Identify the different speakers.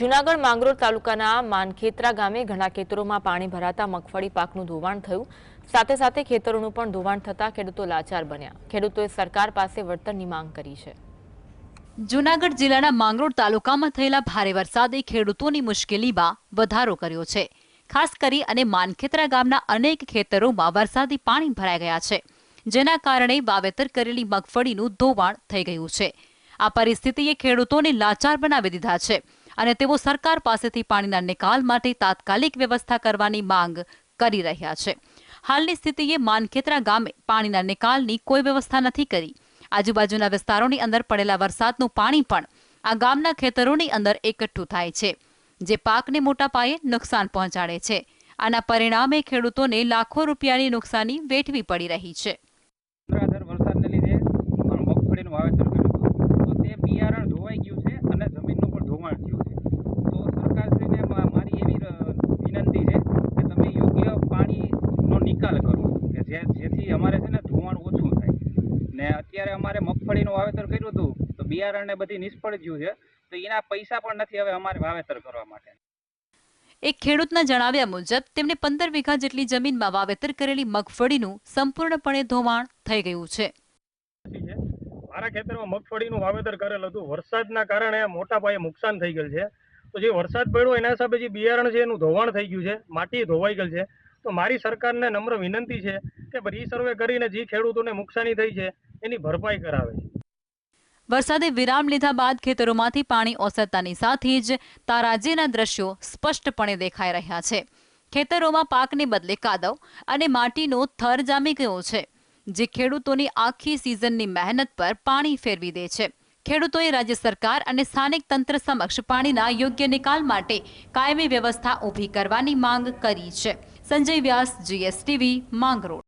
Speaker 1: જૂનાગઢ માંગરોળ તાલુકાના માનખેત્રા ગામે ઘણા ખેતરોમાં પાણી ભરાતા મગફળી પાકનું ધોવાણ થયું. સાથે સાથે ખેતરોનું પણ ધોવાણ થતા ખેડૂતો લાચાર બન્યા. ખેડૂતોએ સરકાર પાસે વળતરની માંગ કરી છે.
Speaker 2: જૂનાગઢ જિલ્લાના માંગરોળ તાલુકામાં થયેલા ભારે વરસાદે ખેડૂતોની મુશ્કેલીમાં વધારો કર્યો છે. ખાસ કરી અને માનખેત્રા ગામના અનેક ખેતરોમાં વરસાદી પાણી ભરાઈ ગયા છે, જેના કારણે વાવેતર કરેલી મગફળીનું ધોવાણ થઈ ગયું છે. આ પરિસ્થિતિએ ખેડૂતોને લાચાર બનાવી દીધા છે. અને તેઓ સરકાર પાસેથી પાણીના નિકાલ માટે તાત્કાલિક વ્યવસ્થા કરવાની માંગ કરી રહ્યા છે. હાલની સ્થિતિએ માનખેતરા ગામે પાણીના નિકાલની કોઈ વ્યવસ્થા નથી કરી. આજુબાજુના વિસ્તારોની અંદર પડેલા વરસાદનું પાણી પણ આ ગામના ખેતરોની અંદર એકઠું થાય છે, જે પાકને મોટા પાયે નુકસાન પહોંચાડે છે. આના પરિણામે ખેડૂતોને લાખો રૂપિયાની નુકસાની વેઠવી પડી રહી છે.
Speaker 3: વાવેતર કર્યું હતું તો તે બિયારણ ધોવાઈ ગયું છે અને જમીનનું પણ ધોવાણ થયું છે તો સરકારશ્રીને મા- મારી એવી ર- વિનંતી છે કે તમે યોગ્ય પાણીનો નિકાલ કરો કે જે જેથી અમારે છે ને ધોવાણ ઓછું થાય ને અત્યારે અમારે મગફળીનું વાવેતર કર્યું હતું તો બિયારણ ને બધી નિષ્ફળ ગયું છે તો એના પૈસા પણ નથી હવે અમારે વાવેતર કરવા માટે.
Speaker 2: એક ખેડૂતના જણાવ્યા મુજબ તેમને પંદર વીઘા જેટલી જમીનમાં વાવેતર કરેલી મગફળીનું સંપૂર્ણપણે ધોવાણ થઈ ગયું
Speaker 4: છે. મારા ખેતરમાં મગફળીનું વાવેતર કરેલ હતું. વરસાદના કારણે મોટા પાયે નુકસાન થઈ ગયેલ છે. તો જે વરસાદ પડ્યો એના હિસાબે જે બિયારણ છે એનું ધોવાણ થઈ ગયું છે. માટી ધોવાઈ ગયેલ છે. તો મારી સરકારને નમ્ર વિનંતી છે કે રીસર્વે કરીને જે ખેડૂતોને નુકસાની થઈ છે એની ભરપાઈ કરાવે
Speaker 2: વરસાદે વિરામ લીધા બાદ ખેતરોમાંથી પાણી ઓસરતાની સાથે જ તારાજીના દ્રશ્યો સ્પષ્ટપણે દેખાઈ રહ્યા છે. ખેતરોમાં પાકને બદલે કાદવ અને માટીનો થર જામી ગયો છે, જે ખેડૂતોની આખી સિઝનની મહેનત પર પાણી ફેરવી દે છે. ખેડૂતોએ રાજ્ય સરકાર અને સ્થાનિક તંત્ર સમક્ષ પાણીના યોગ્ય નિકાલ માટે કાયમી વ્યવસ્થા ઊભી કરવાની માંગ કરી છે. સંજય વ્યાસ, જીએસટીવી, માંગરોળ.